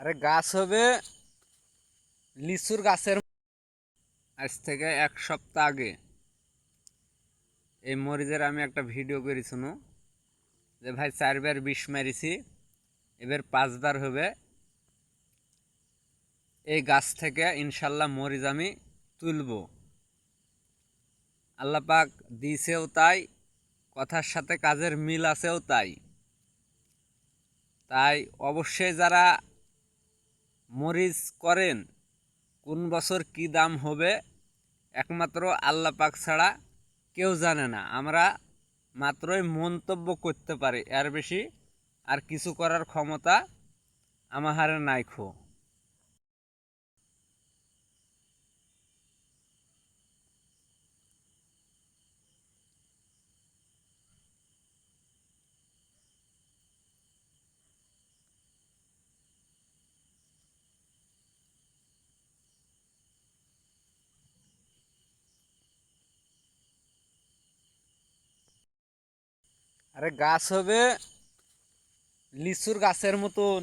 আরে গাছ হবে লিচুর গাছের আজ থেকে এক সপ্তাহ আগে এই মরিচের আমি একটা ভিডিও করেছিল যে ভাই চারবার বিষ মারিছি, এবার পাঁচবার হবে। এই গাছ থেকে ইনশাল্লাহ মরিচ আমি তুলব। আল্লাহ পাক দিয়েছেও তাই, কথার সাথে কাজের মিল আছেও তাই। তাই অবশ্যই যারা মরিচ করেন, কোন বছর কি দাম হবে, একমাত্র আল্লাহ পাক ছাড়া কেউ জানে না। আমরা মাত্রই মন্তব্য করতে পারি, এর বেশি আর কিছু করার ক্ষমতা আমার হারে নাই খো। আরে গাছ হবে লিচুর গাছের মতন।